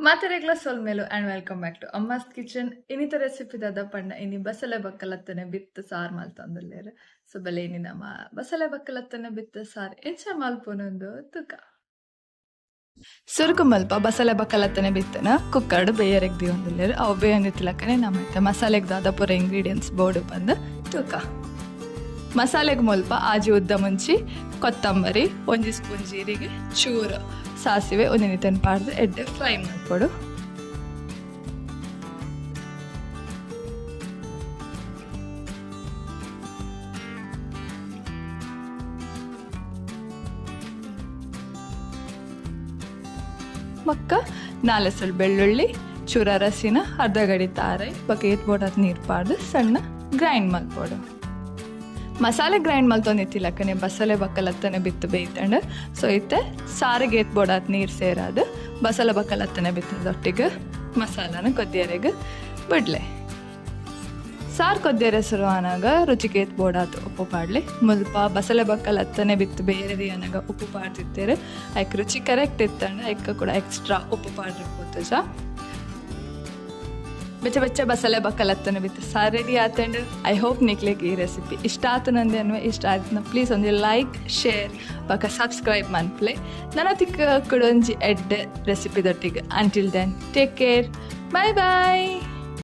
ಮಾತೆರೆಗ್ಲ ಸೊಲ್ಮೇಲು and welcome back to Amma's kitchen ಇನ್ನಿತ recipe ದಾದ ಪಣ್ಣ ಇನಿ ಬಸಳೆ ಬಕ್ಕಲತ್ತನೆ ಬಿತ್ತು ಸಾರು ಮಲ್ತಂದುಲ್ಲೇರು ಸೊ ಬಲೆ ಇನ್ನಿ ನಮ್ಮ ಬಸಳೆ ಬಕ್ಕಲತ್ತನೆ ಸಾರ್ ಸಾರು ಎಂಚ ಮಲ್ಪೊನೊಂದು ತುಕ. ಸುರುಕು ಮಲ್ಪ ಬಸಳೆ ಬಕ್ಕಲತ್ತನೆ ಬಿತ್ತನ ಕುಕ್ಕರ್ಡ್ ಬೇಯರೆಗ್ ಒಂದುಲ್ಲೇರು ಅವು ತಿಲಕನೆ ನಮ್ಮ ಮಸಾಲೆಗೆ ದಾದ ಪೂರ ಇಂಗ್ರೀಡಿಯೆಂಟ್ಸ್ ಬೋರ್ಡ್ ಬಂದು ತುಕ. ಮಸಾಲೆಗೆ ಮುಲ್ಪ, ಆಜಿ ಉದ್ದ ಮುಂಚಿ, ಕೊತ್ತಂಬರಿ, ಒಂಜಿ ಸ್ಪೂನ್ ಜೀರಿಗೆ, ಚೂರು ಸಾಸಿವೆ, ಒಂದಿನ ಪಾಡ್ದು ಎಡ್ಡೆ ಫ್ರೈ ಮಾಡಿಕೊಡು. ಮಕ್ಕ ನಾಲೆಸಲ್ ಬೆಳ್ಳುಳ್ಳಿ, ಚೂರ ರಸಿನ, ಅರ್ಧ ಗಡಿ ತಾರೆ, ಬಕೆಟ್ ಬೋಡದ್ ನೀರು ಪಾಡ್ದು ಸಣ್ಣ ಗ್ರೈಂಡ್ ಮಲ್ಪೋಡು ಮಸಾಲೆ ಗ್ರೈಂಡ್ ಮಲ್ತೊಂದಿತ್ತಿಲ್ಲಕ್ಕನೆ ಬಸಳೆ ಬಕ್ಕಲತ್ತನೆ ಬಿತ್ತು ಬೇಯ್ತಂಡು. ಸೊ ಇತ್ತೆ ಸಾರಿಗೆ ಬೋಡಾತ್ ನೀರು ಸೇರಾದು. ಬಸಳೆ ಬಕ್ಕಲತ್ತನೆ ಬಿತ್ತದೊಟ್ಟಿಗೆ ಮಸಾಲನ ಕೊದ್ದಿಯರೆಗೆ ಬಿಡ್ಲೆ. ಸಾರು ಕೊದ್ದಿಯರೆ ಶುರುವಾನಾಗ ರುಚಿಗೆ ಏತ್ ಬೋಡಾತ್ ಉಪ್ಪು ಪಾಡ್ಲಿ. ಮುಲ್ಪ ಬಸಳೆ ಬಕ್ಕಲತ್ತನೆ ಬಿತ್ತು ಬೇರೆದಿ ಅನಾಗ ಉಪ್ಪು ಪಾಡ್ತಿರ್ತೀರಿ ಆಯ್ಕೆ ರುಚಿ ಕರೆಕ್ಟ್ ಇತ್ತಂಡ ಆಯ್ಕೆ ಕೂಡ ಎಕ್ಸ್ಟ್ರಾ ಉಪ್ಪು ಪಾಡ್ರಿ ಸಹ ಬೆಚ್ಚ ಬೆಚ್ಚ ಬಸಳೆ ಬಕ್ಕಲತ್ತನ ಬಿತ್ತು ಸಾರ್ ರೆಡಿ ಆತಂಡು. ಐ ಹೋಪ್ ನಿಕ್ಲಿಕ್ಕೆ ಈ ರೆಸಿಪಿ ಇಷ್ಟ ಆತು ನಂದೆ ಅನ್ವೆ, ಇಷ್ಟ ಆಯ್ತು ಪ್ಲೀಸ್ ಒಂದು ಲೈಕ್ ಶೇರ್ ಬಕ ಸಬ್ಸ್ಕ್ರೈಬ್ ಮನ್ಪ್ಲೆ. ನನ್ನ ತಿಕ್ಕ ಕೊಡೊಂಜಿ ಎಡ್ recipe ದೊಟ್ಟಿಗೆ. Until then take care bye bye